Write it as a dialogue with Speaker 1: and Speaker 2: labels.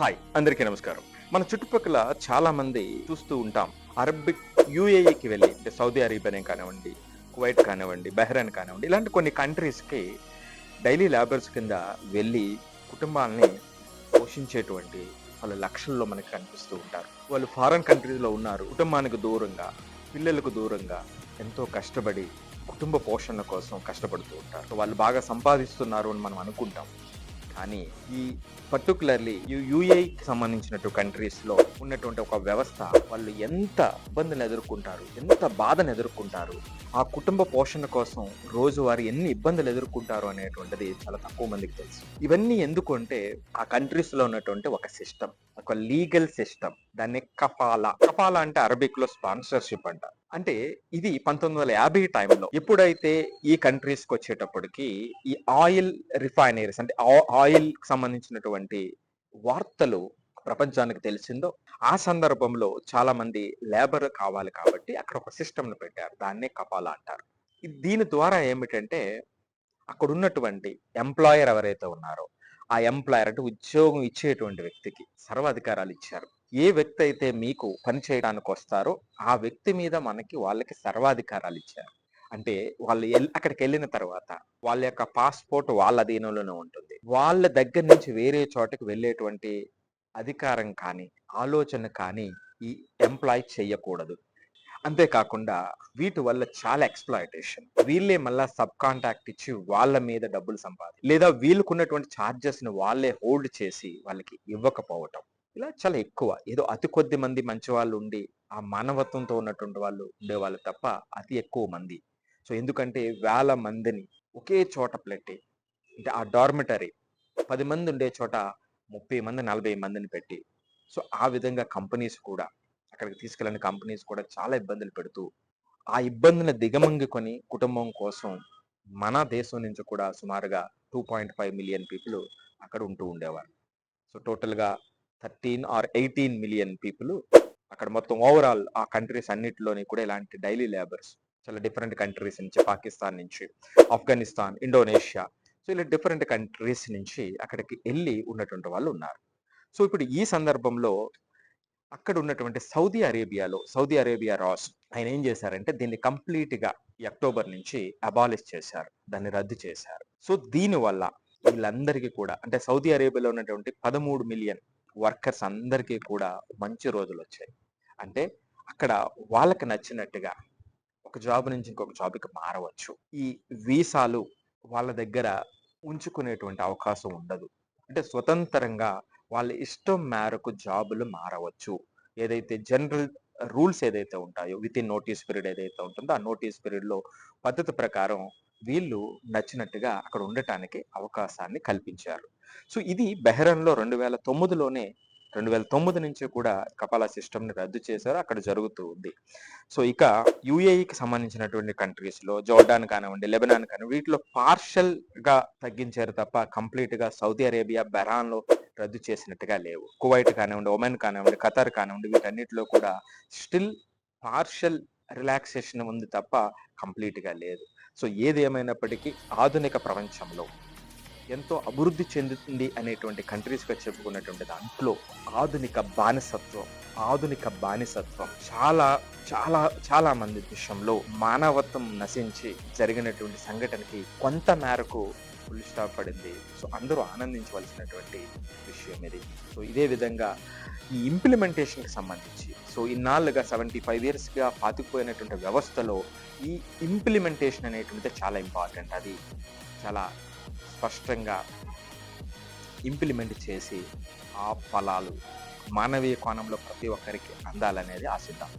Speaker 1: Hi అందరికీ నమస్కారం. మన చుట్టుపక్కల చాలా మంది చూస్తూ ఉంటాం. అరబిక్ యుఏఈకి వెళ్ళి అంటే సౌదీ అరేబియా కానివ్వండి కువైట్ కానివ్వండి బహ్రెయిన్ కానివ్వండి ఇలాంటి కొన్ని కంట్రీస్కి డైలీ లేబర్స్ కింద వెళ్ళి కుటుంబాలని పోషించేటువంటి వాళ్ళ లక్షల్లో మనకి కనిపిస్తూ ఉంటారు. వాళ్ళు ఫారెన్ కంట్రీస్లో ఉన్నారు. కుటుంబానికి దూరంగా పిల్లలకు దూరంగా ఎంతో కష్టపడి కుటుంబ పోషణ కోసం కష్టపడుతూ ఉంటారు. వాళ్ళు బాగా సంపాదిస్తున్నారు అని మనం అనుకుంటాం. కానీ ఈ పర్టికులర్లీ యూఏకి సంబంధించినటువంటి కంట్రీస్లో ఉన్నటువంటి ఒక వ్యవస్థ వాళ్ళు ఎంత ఇబ్బందులు ఎదుర్కొంటారు ఎంత బాధను ఎదుర్కొంటారు ఆ కుటుంబ పోషణ కోసం రోజువారీ ఎన్ని ఇబ్బందులు ఎదుర్కొంటారు అనేటువంటిది చాలా తక్కువ మందికి తెలుసు. ఇవన్నీ ఎందుకంటే ఆ కంట్రీస్లో ఉన్నటువంటి ఒక సిస్టమ్ ఒక లీగల్ సిస్టమ్ దాన్ని కఫాలా. కఫాలా అంటే అరబిక్లో స్పాన్సర్షిప్ అంట. అంటే ఇది పంతొమ్మిది వందల యాభై టైంలో ఎప్పుడైతే ఈ కంట్రీస్కి వచ్చేటప్పటికి ఈ ఆయిల్ రిఫైనరీస్ అంటే ఆయిల్ సంబంధించినటువంటి వార్తలు ప్రపంచానికి తెలిసిందో ఆ సందర్భంలో చాలా మంది లేబర్ కావాలి కాబట్టి అక్కడ ఒక సిస్టమ్ను పెట్టారు. దాన్నే కపాలా అంటారు. దీని ద్వారా ఏమిటంటే అక్కడ ఉన్నటువంటి ఎంప్లాయర్ ఎవరైతే ఉన్నారో ఆ ఎంప్లాయర్ అంటే ఉద్యోగం ఇచ్చేటువంటి వ్యక్తికి సర్వాధికారాలు ఇచ్చారు. ఏ వ్యక్తి అయితే మీకు పని చేయడానికి వస్తారో ఆ వ్యక్తి మీద మనకి వాళ్ళకి సర్వాధికారాలు ఇచ్చారు. అంటే వాళ్ళు అక్కడికి వెళ్ళిన తర్వాత వాళ్ళ యొక్క పాస్పోర్ట్ వాళ్ళ అధీనంలోనే ఉంటుంది. వాళ్ళ దగ్గర నుంచి వేరే చోటకి వెళ్ళేటువంటి అధికారం కానీ ఆలోచన కానీ ఈ ఎంప్లాయ్ చేయకూడదు. అంతేకాకుండా వీటి వల్ల చాలా ఎక్స్ప్లాయిటేషన్ వీళ్ళే మళ్ళా సబ్ కాంటాక్ట్ ఇచ్చి వాళ్ళ మీద డబ్బులు సంపాది లేదా వీళ్ళకున్నటువంటి ఛార్జెస్ని వాళ్ళే హోల్డ్ చేసి వాళ్ళకి ఇవ్వకపోవటం. ఇలా చాలా ఎక్కువ. ఏదో అతి కొద్ది మంది మంచి వాళ్ళు ఉండి ఆ మానవత్వంతో ఉన్నటువంటి వాళ్ళు ఉండేవాళ్ళు తప్ప అతి ఎక్కువ మంది. సో ఎందుకంటే వేల మందిని ఒకే చోట పెట్టి అంటే ఆ డార్మిటరీ పది మంది ఉండే చోట ముప్పై మంది నలభై మందిని పెట్టి సో ఆ విధంగా కంపెనీస్ కూడా అక్కడికి తీసుకెళ్ళిన కంపెనీస్ కూడా చాలా ఇబ్బందులు పెడుతూ ఆ ఇబ్బందిని దిగమంగుకొని కుటుంబం కోసం మన దేశం నుంచి కూడా సుమారుగా two point five million people అక్కడ ఉంటూ ఉండేవారు. సో టోటల్గా thirteen or eighteen million people అక్కడ మొత్తం ఓవరాల్ ఆ కంట్రీస్ అన్నిటిలోని కూడా ఇలాంటి డైలీ లేబర్స్ చాలా డిఫరెంట్ కంట్రీస్ నుంచి పాకిస్తాన్ నుంచి ఆఫ్ఘనిస్తాన్ ఇండోనేషియా సో ఇలా డిఫరెంట్ కంట్రీస్ నుంచి అక్కడికి వెళ్ళి ఉన్నటువంటి వాళ్ళు ఉన్నారు. సో ఇప్పుడు ఈ సందర్భంలో అక్కడ ఉన్నటువంటి సౌదీ అరేబియాలో సౌదీ అరేబియా రాస్ ఆయన ఏం చేశారంటే దీన్ని కంప్లీట్గా ఈ అక్టోబర్ నుంచి అబాలిష్ చేశారు దాన్ని రద్దు చేశారు. సో దీనివల్ల వీళ్ళందరికీ కూడా అంటే సౌదీ అరేబియాలో ఉన్నటువంటి పదమూడు మిలియన్ వర్కర్స్ అందరికీ కూడా మంచి రోజులు వచ్చాయి. అంటే అక్కడ వాళ్ళకి నచ్చినట్టుగా ఒక జాబ్ నుంచి ఇంకొక జాబ్కి మారవచ్చు. ఈ వీసాలు వాళ్ళ దగ్గర ఉంచుకునేటువంటి అవకాశం ఉండదు. అంటే స్వతంత్రంగా వాళ్ళ ఇష్టం మేరకు జాబులు మారవచ్చు. ఏదైతే జనరల్ రూల్స్ ఏదైతే ఉంటాయో విత్ ఇన్ నోటీస్ పీరియడ్ ఏదైతే ఉంటుందో ఆ నోటీస్ పీరియడ్లో పద్ధతి ప్రకారం వీళ్ళు నచ్చినట్టుగా అక్కడ ఉండటానికి అవకాశాన్ని కల్పించారు. సో ఇది బెహ్రన్లో రెండు వేల తొమ్మిదిలోనే రెండు వేల తొమ్మిది నుంచి కూడా కపాలా సిస్టమ్ని రద్దు చేశారు. అక్కడ జరుగుతూ ఉంది. సో ఇక యుఏఈకి సంబంధించినటువంటి కంట్రీస్లో జోర్డాన్ కానివ్వండి లెబనాన్ కానివ్వండి వీటిలో పార్షల్గా తగ్గించారు తప్ప కంప్లీట్గా సౌదీ అరేబియా బెరాన్లో రద్దు చేసినట్టుగా లేవు. కువైట్ కానివ్వండి ఒమెన్ కానివ్వండి ఖతార్ కానివ్వండి వీటన్నిటిలో కూడా స్టిల్ పార్షల్ రిలాక్సేషన్ ఉంది తప్ప కంప్లీట్గా లేదు. సో ఏది ఏమైనప్పటికీ ఆధునిక ప్రపంచంలో ఎంతో అభివృద్ధి చెందుతుంది అనేటువంటి కంట్రీస్గా చెప్పుకున్నటువంటి దాంట్లో ఆధునిక బానిసత్వం ఆధునిక బానిసత్వం చాలా చాలా చాలా మంది విషయంలో మానవత్వం నశించి జరిగినటువంటి సంఘటనకి కొంత మేరకు ఫుల్ స్టాప్ పడింది. సో అందరూ ఆనందించవలసినటువంటి విషయం ఇది. సో ఇదే విధంగా ఈ ఇంప్లిమెంటేషన్కి సంబంధించి సో ఇన్నాళ్ళుగా సెవెంటీ ఫైవ్ ఇయర్స్గా పాతిపోయినటువంటి వ్యవస్థలో ఈ ఇంప్లిమెంటేషన్ అనేటువంటిది చాలా ఇంపార్టెంట్ అది చాలా స్పష్టంగా ఇంప్లిమెంట్ చేసి ఆ ఫలాలు మానవీయ కోణంలో ప్రతి ఒక్కరికి అందాలనేది ఆశిద్దాం